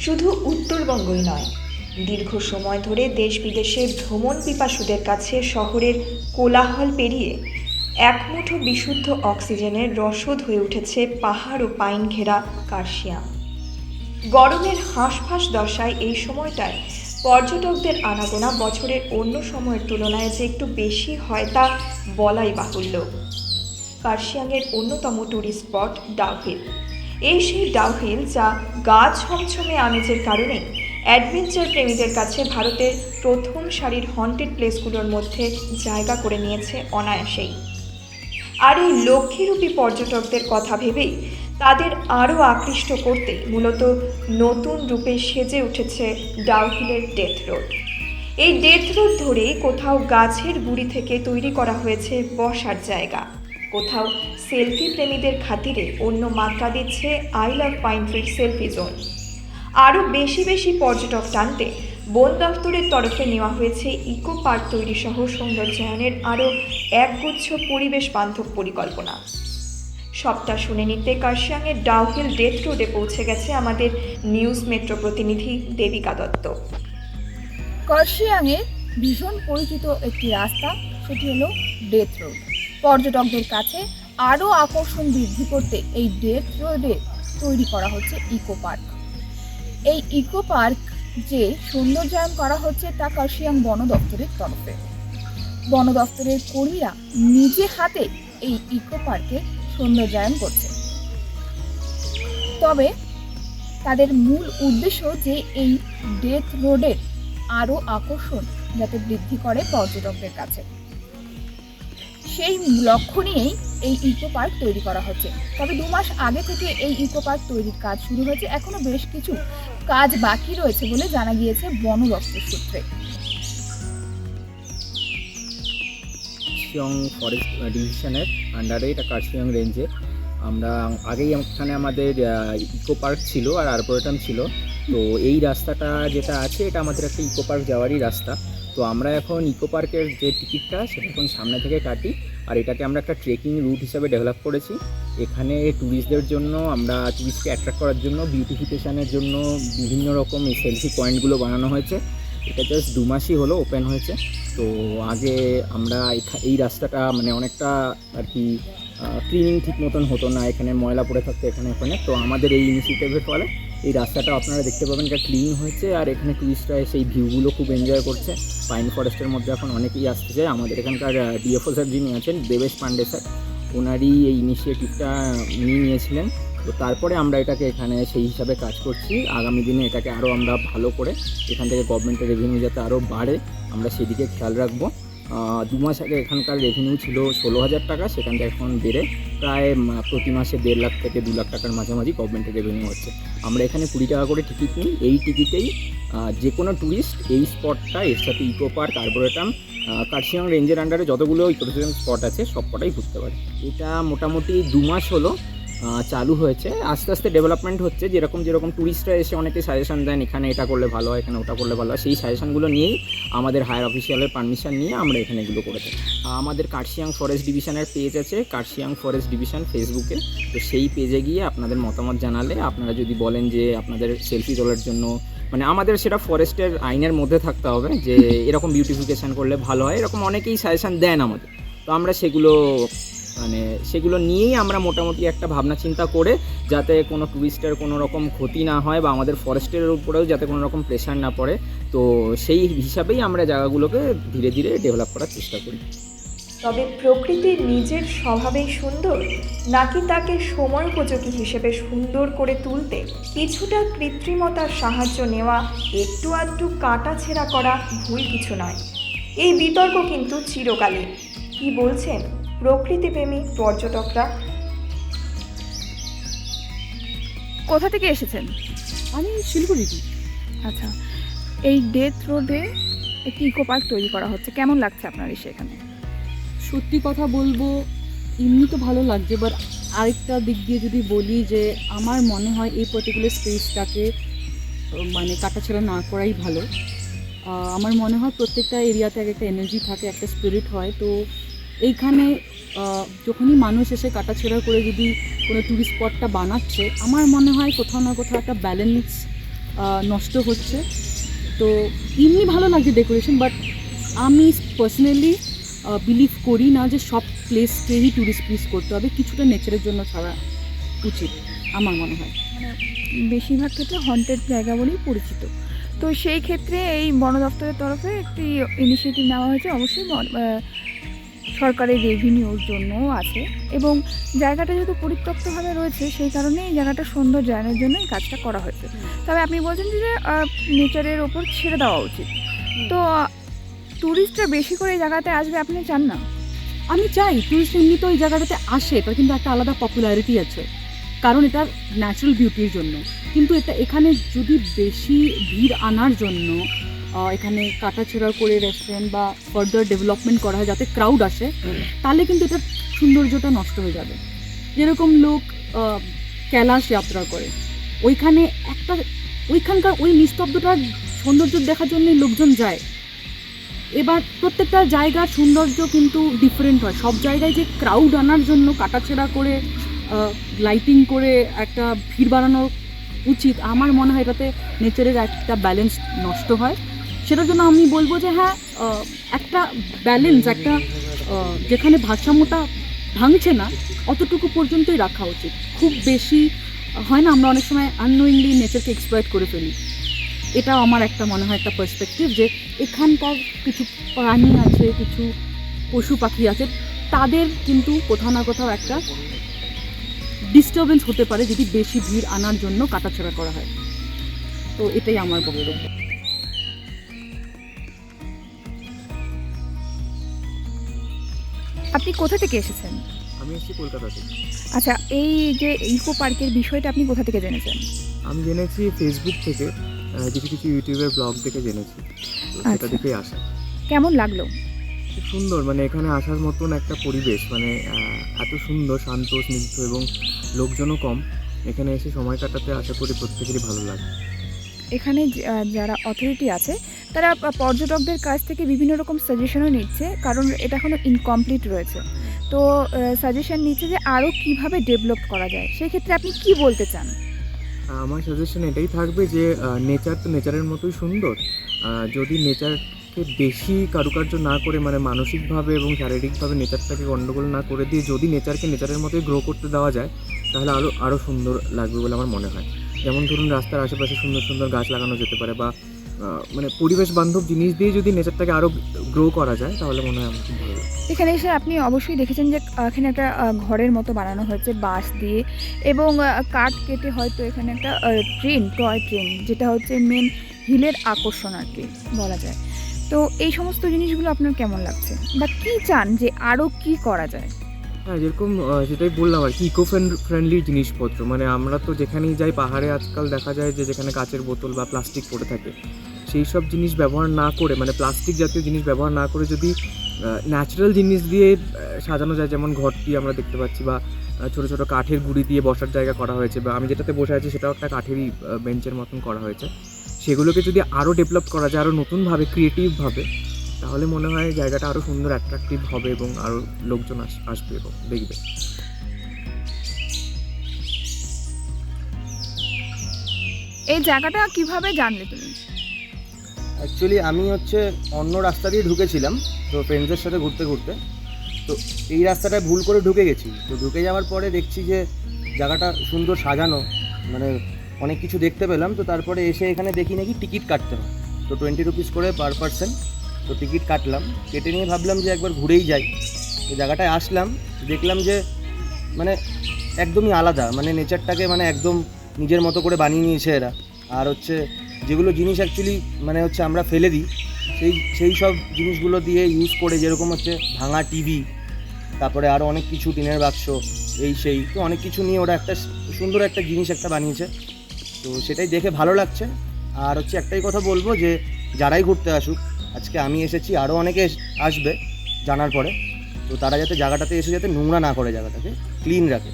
শুধু উত্তরবঙ্গই নয়, দীর্ঘ সময় ধরে দেশ বিদেশের ভ্রমণ পিপাসুদের কাছে শহরের কোলাহল পেরিয়ে একমুঠো বিশুদ্ধ অক্সিজেনের রসদ হয়ে উঠেছে পাহাড় ও পাইন ঘেরা কার্শিয়াম গরমের হাঁসফাঁস দশায় এই সময়টায় পর্যটকদের আনাগোনা বছরের অন্য সময়ের তুলনায় যে একটু বেশি হয় তা বলাই বাহুল্য। কার্শিয়াংয়ের অন্যতম ট্যুরিস্ট স্পট ডাউহিল। এই সেই ডাউহিল যা গা ছমছমে আমেজের কারণে অ্যাডভেঞ্চার প্রেমীদের কাছে ভারতের প্রথম সারির হন্টেড প্লেসগুলোর মধ্যে জায়গা করে নিয়েছে অনায়াসেই। আর এই লক্ষ্মীরূপী পর্যটকদের কথা ভেবেই তাদের আরও আকৃষ্ট করতে মূলত নতুন রূপে সেজে উঠেছে ডাউহিলের ডেথ রোড এই ডেথ রোড ধরেই কোথাও গাছের গুড়ি থেকে তৈরি করা হয়েছে বসার জায়গা। কোথাও সেলফি প্রেমীদের খাতিরে অন্য মাত্রা দিচ্ছে আই লাভ পাইন ট্রির সেলফি জোন। আরও বেশি বেশি পর্যটক টানতে বন দফতরের তরফে নেওয়া হয়েছে ইকো পার্ক তৈরি সহ সৌন্দর্যায়নের আরও একগুচ্ছ পরিবেশ বান্ধব পরিকল্পনা। সবটা শুনে নিতে কার্শিয়াংয়ের ডাউহিল ডেথ রোডে পৌঁছে গেছে আমাদের নিউজ মেট্রো প্রতিনিধি দেবিকা দত্ত। কার্শিয়াংয়ে ভীষণ পরিচিত একটি রাস্তা, সেটি হলো ডেথ রোড। পর্যটকদের কাছে আরও আকর্ষণ বৃদ্ধি করতে এই ডেথ রোডে তৈরি করা হচ্ছে ইকো পার্ক। এই ইকো পার্ক যে সৌন্দর্যায়ন করা হচ্ছে তা কার্শিয়াং বন দপ্তরের তরফে। বন দপ্তরের কর্মীরা নিজে হাতে এই ইকো পার্কে সৌন্দর্যায়ন করছে। তবে তাদের মূল উদ্দেশ্য যে এই ডেথ রোডের আরও আকর্ষণ যাতে বৃদ্ধি করে পর্যটকদের কাছে। সেই লক্ষ্য নিয়েই এই ইকো পার্ক তৈরি করা হচ্ছে। তবে দু মাস আগে থেকে এই ইকো পার্ক তৈরির কাজ শুরু হয়েছে। এখনও বেশ কিছু কাজ বাকি রয়েছে বলে জানা গিয়েছে বন দপ্তর সূত্রে। কার্শিয়ং ফরেস্ট ডিভিশনের আন্ডারে এটা কার্শিয়ং রেঞ্জে আমরা আগেই এখানে আমাদের ইকো পার্ক ছিল আর আরবোরেটাম ছিল। তো এই রাস্তাটা যেটা আছে, এটা আমাদের একটা ইকো পার্ক যাওয়ারই রাস্তা। তো আমরা এখন ইকো পার্কের যে টিকিটটা সেটা এখন সামনে থেকে কাটি। আর এটাকে আমরা একটা ট্রেকিং রুট হিসাবে ডেভেলপ করেছি। এখানে ট্যুরিস্টদের জন্য, আমরা ট্যুরিস্টকে অ্যাট্রাক্ট করার জন্য বিউটিফিকেশানের জন্য বিভিন্ন রকম এই সেলফি পয়েন্টগুলো বানানো হয়েছে। এটা জাস্ট দু মাসই হলো ওপেন হয়েছে। তো আগে আমরা এই রাস্তাটা মানে অনেকটা আর কি ক্লিনিং ঠিক মতন হতো না। এখানে ময়লা পড়ে থাকতো এখানে ওখানে। তো আমাদের এই ইনিশিয়েটিভের ফলে এই রাস্তাটা আপনারা দেখতে পাবেন, এটা ক্লিন হয়েছে। আর এখানে টুরিস্টরা এসে এই ভিউগুলো খুব এনজয় করছে। পাইন ফরেস্টের মধ্যে এখন অনেকেই আসতে চায় আমাদের এখানকার ডিএফও স্যার যিনি আছেন, দেবেশ পান্ডে স্যার ওনারই এই ইনিশিয়েটিভটা নিয়ে নিয়েছিলেন। তো তারপরে আমরা এটাকে এখানে সেই হিসাবে কাজ করছি। আগামী দিনে এটাকে আরও আমরা ভালো করে এখান থেকে গভর্নমেন্টের রেভিনিউ যাতে আরও বাড়ে, আমরা সেদিকে খেয়াল রাখব। দু মাস আগে এখানকার রেভিনিউ ছিল ষোলো হাজার টাকা, সেখান থেকে এখন বেড়ে প্রায় প্রতি মাসে দেড় লাখ থেকে দু লাখ টাকার মাঝামাঝি গভর্নমেন্টের রেভিনিউ হচ্ছে। আমরা এখানে কুড়ি টাকা করে টিকিট নিই। এই টিকিটেই যে কোনো ট্যুরিস্ট এই স্পটটা এর সাথে ইকো পার্ক আরবোরেটাম কার্শিয়াং রেঞ্জের আন্ডারে যতগুলো ইকোটুরিজম স্পট আছে, সবকটাই ঘুরতে পারে। এটা মোটামুটি দু মাস হলো। চালু হয়েছে। আস্তে আস্তে ডেভেলপমেন্ট হচ্ছে, যেরকম যেরকম ট্যুরিস্টরা এসে অনেকে সাজেশন দেন, এখানে এটা করলে ভালো হয়, এখানে ওটা করলে ভালো হয়। সেই সাজেশনগুলো নিয়েই আমাদের হায়ার অফিসিয়ালের পারমিশন নিয়ে আমরা এখানে এগুলো করে থাকি আমাদের কার্শিয়াং ফরেস্ট ডিভিশনের পেজ আছে, কার্শিয়াং ফরেস্ট ডিভিশন ফেসবুকে তো সেই পেজে গিয়ে আপনাদের মতামত জানালে, আপনারা যদি বলেন যে আপনাদের সেলফি তোলার জন্য মানে আমাদের সেটা ফরেস্টের আইনের মধ্যে থাকতে হবে, যে এরকম বিউটিফিকেশান করলে ভালো হয়। এরকম অনেকেই সাজেশান দেন আমাদের। তো আমরা সেগুলো মানে সেগুলো নিয়েই আমরা মোটামুটি একটা ভাবনা চিন্তা করে যাতে কোনো ট্যুরিস্টের কোনো রকম ক্ষতি না হয় বা আমাদের ফরেস্টের উপরেও যাতে কোনো রকম প্রেশার না পড়ে, তো সেই হিসাবেই আমরা জায়গাগুলোকে ধীরে ধীরে ডেভেলপ করার চেষ্টা করি। তবে প্রকৃতির নিজের স্বভাবেই সুন্দর? নাকি তাকে সময় উপযোগী হিসেবে সুন্দর করে তুলতে কিছুটা কৃত্রিমতার সাহায্য নেওয়া, একটু আধটু কাটা ছেঁড়া করা ভুল কিছু নয়? এই বিতর্ক কিন্তু চিরকালীন কি বলছেন? প্রকৃতিপ্রেমী পর্যটকরা। কোথা থেকে এসেছেন? আমি শিলিগুড়িতে আচ্ছা এই ডেথ রোডে একটি ইকো পার্ক তৈরি করা হচ্ছে। কেমন লাগছে আপনার এসে এখানে সত্যি কথা বলব এমনি তো ভালো লাগছে বাট আরেকটা দিক দিয়ে যদি বলি যে আমার মনে হয় এই পার্টিকুলার স্পেসটাকে মানে কাটাছেড়া না করাই ভালো। আমার মনে হয় প্রত্যেকটা এরিয়াতে এক একটা এনার্জি থাকে একটা স্পিরিট হয় তো এইখানে যখনই মানুষ এসে কাটাছেড়া করে যদি কোনো ট্যুরিস্ট স্পটটা বানাচ্ছে, আমার মনে হয় কোথাও না কোথাও একটা ব্যালেন্স নষ্ট হচ্ছে। তো এমনি ভালো লাগে ডেকোরেশন বাট আমি পার্সোনালি বিলিভ করি না যে সব প্লেসকেই ট্যুরিস্ট প্লেস করতে হবে। কিছুটা নেচারের জন্য ছাড়া উচিত, আমার মনে হয়। মানে বেশিরভাগ ক্ষেত্রে হন্টেড জায়গা বলেই পরিচিত। তো সেই ক্ষেত্রে এই বন দপ্তরের তরফে একটি ইনিশিয়েটিভ নেওয়া হয়েছে। অবশ্যই সরকারের রেভিনিউর জন্যও আছে এবং জায়গাটা যেহেতু পরিত্যক্তভাবে রয়েছে, সেই কারণে এই জায়গাটা সৌন্দর্যায়নের জন্য এই কাজটা করা হয়েছে। তবে আপনি বলছেন যে নেচারের ওপর ছেড়ে দেওয়া উচিত। তো ট্যুরিস্টরা বেশি করে এই জায়গাতে আসবে, আপনি চান না? আমি চাই টুরিস্ট এমনি তো এই জায়গাটাতে আসে এটা কিন্তু একটা আলাদা পপুলারিটি আছে। কারণ এটা ন্যাচারাল বিউটির জন্য। কিন্তু এটা এখানে যদি বেশি ভিড় আনার জন্য এখানে কাটাছেড়া করে রেস্টুরেন্ট বা ফার্দার ডেভেলপমেন্ট করা হয়, যাতে ক্রাউড আসে, তাহলে কিন্তু এটার সৌন্দর্যটা নষ্ট হয়ে যাবে। যেরকম লোক ক্যালাশ যাত্রা করে, ওইখানে একটা, ওইখানকার ওই নিস্তব্ধটার সৌন্দর্য দেখার জন্য লোকজন যায়। এবার প্রত্যেকটা জায়গার সৌন্দর্য কিন্তু ডিফারেন্ট হয়। সব জায়গায় যে ক্রাউড আনার জন্য কাটাছেড়া করে লাইটিং করে একটা ভিড় বাড়ানো উচিত, আমার মনে হয় এটাতে নেচারের একটা ব্যালেন্স নষ্ট হয়। সেটার জন্য আমি বলব যে হ্যাঁ একটা ব্যালেন্স একটা যেখানে ভারসাম্যটা ভাঙছে না, অতটুকু পর্যন্তই রাখা উচিত। খুব বেশি হয় না আমরা অনেক সময় আননোয়িংলি নেচারকে এক্সপ্লয়েট করে ফেলি। এটা আমার একটা মনে হয় একটা পার্সপেক্টিভ যে এখানকার কিছু প্রাণী আছে, কিছু পশু পাখি আছে, তাদের কিন্তু কোথাও না কোথাও একটা ডিস্টারবেন্স হতে পারে যদি বেশি ভিড় আনার জন্য কাটাছড়া করা হয়। তো এটাই আমার বক্তব্য। আপনি কোথা থেকে এসেছেন? আমি এসেছি কলকাতা থেকে। আচ্ছা এই যে ইকো পার্কের বিষয়টা আপনি কোথা থেকে জেনেছেন? আমি জেনেছি ফেসবুক থেকে কিছু কিছু ইউটিউবের ব্লগ থেকে জেনেছি। সেটা আচ্ছা। থেকেই আসা। কেমন লাগল? খুব সুন্দর মানে এখানে আসার মতন একটা পরিবেশ মানে এত সুন্দর শান্ত স্নিগ্ধ এবং লোকজনও কম। এখানে এসে সময় কাটাতে আশা করি প্রত্যেকেরই ভালো লাগে। এখানে যারা অথরিটি আছে, তারা পর্যটকদের কাছ থেকে বিভিন্ন রকম সাজেশনও নিচ্ছে, কারণ এটা এখনও ইনকমপ্লিট রয়েছে। তো সাজেশন নিচ্ছে যে আরও কীভাবে ডেভেলপ করা যায়। সেই ক্ষেত্রে আপনি কি বলতে চান? আমার সাজেশন এটাই থাকবে যে নেচার তো নেচারের মতোই সুন্দর। যদি নেচারকে বেশি কারুকার্য না করে মানে মানসিকভাবে এবং শারীরিকভাবে নেচারটাকে গণ্ডগোল না করে দিয়ে যদি নেচারকে নেচারের মতোই গ্রো করতে দেওয়া যায়, তাহলে আরও আরও সুন্দর লাগবে বলে আমার মনে হয়। যেমন ধরুন রাস্তার আশেপাশে সুন্দর সুন্দর গাছ লাগানো যেতে পারে বা মানে পরিবেশ বান্ধব জিনিস দিয়ে যদি নেচারটাকে আরও গ্রো করা যায়, তাহলে মনে হয় আমার এখানে এসে আপনি অবশ্যই দেখেছেন যে এখানে একটা ঘরের মতো বানানো হয়েছে বাঁশ দিয়ে এবং কাঠ কেটে হয়তো এখানে একটা ট্রেন টয় ট্রেন যেটা হচ্ছে মেন হিলের আকর্ষণ আর কি বলা যায়। তো এই সমস্ত জিনিসগুলো আপনার কেমন লাগছে? বা কি চান যে আরও কি করা যায়? হ্যাঁ যেরকম যেটাই বললাম আর কি ইকো ফ্রেন্ডলি জিনিসপত্র। মানে আমরা তো যেখানেই যাই, পাহাড়ে আজকাল দেখা যায় যে যেখানে কাচের বোতল বা প্লাস্টিক পড়ে থাকে, সেই সব জিনিস ব্যবহার না করে মানে প্লাস্টিক জাতীয় জিনিস ব্যবহার না করে যদি ন্যাচারাল জিনিস দিয়ে সাজানো যায়, যেমন ঘরটি আমরা দেখতে পাচ্ছি বা ছোট ছোট কাঠের গুঁড়ি দিয়ে বসার জায়গা করা হয়েছে বা আমি যেটাতে বসে আছি, সেটাও একটা কাঠেরই বেঞ্চের মতন করা হয়েছে। সেগুলোকে যদি আরও ডেভেলপ করা যায় আরও নতুনভাবে ক্রিয়েটিভভাবে তাহলে মনে হয় জায়গাটা আরও সুন্দর অ্যাট্রাকটিভ হবে এবং আরও লোকজন আস- আসবে এবং দেখবে। এই জায়গাটা কীভাবে জানলে তুমি? অ্যাকচুয়ালি আমি হচ্ছে অন্য রাস্তা দিয়ে ঢুকেছিলাম তো ফ্রেন্ডসদের সাথে ঘুরতে ঘুরতে। তো এই রাস্তাটায় ভুল করে ঢুকে গেছি। তো ঢুকে যাওয়ার পরে দেখছি যে জায়গাটা সুন্দর সাজানো মানে অনেক কিছু দেখতে পেলাম। তো তারপরে এসে এখানে দেখি নাকি টিকিট কাটতে হয়। তো টোয়েন্টি রুপিস করে পার পার্সন তো টিকিট কাটলাম। কেটে নিয়ে ভাবলাম যে একবার ঘুরেই যাই। তো জায়গাটায় আসলাম, দেখলাম যে মানে একদমই আলাদা মানে নেচারটাকে মানে একদম নিজের মতো করে বানিয়ে নিয়েছে এরা। আর হচ্ছে যেগুলো জিনিস অ্যাকচুয়ালি মানে হচ্ছে আমরা ফেলে দিই, সেই সেই সব জিনিসগুলো দিয়ে ইউজ করে যেরকম হচ্ছে ভাঙা টিভি তারপরে আরও অনেক কিছু টিনের বাক্স, এই সেই, তো অনেক কিছু নিয়ে ওরা একটা সুন্দর একটা জিনিস একটা বানিয়েছে। তো সেটাই দেখে ভালো লাগছে। আর হচ্ছে একটাই কথা বলব যে, যারাই ঘুরতে আসুক আজকে আমি এসেছি আরও অনেকে আসবে জানার পরে। তো তারা যাতে জায়গাটাতে এসে যাতে নোংরা না করে জায়গাটাকে ক্লিন রাখে।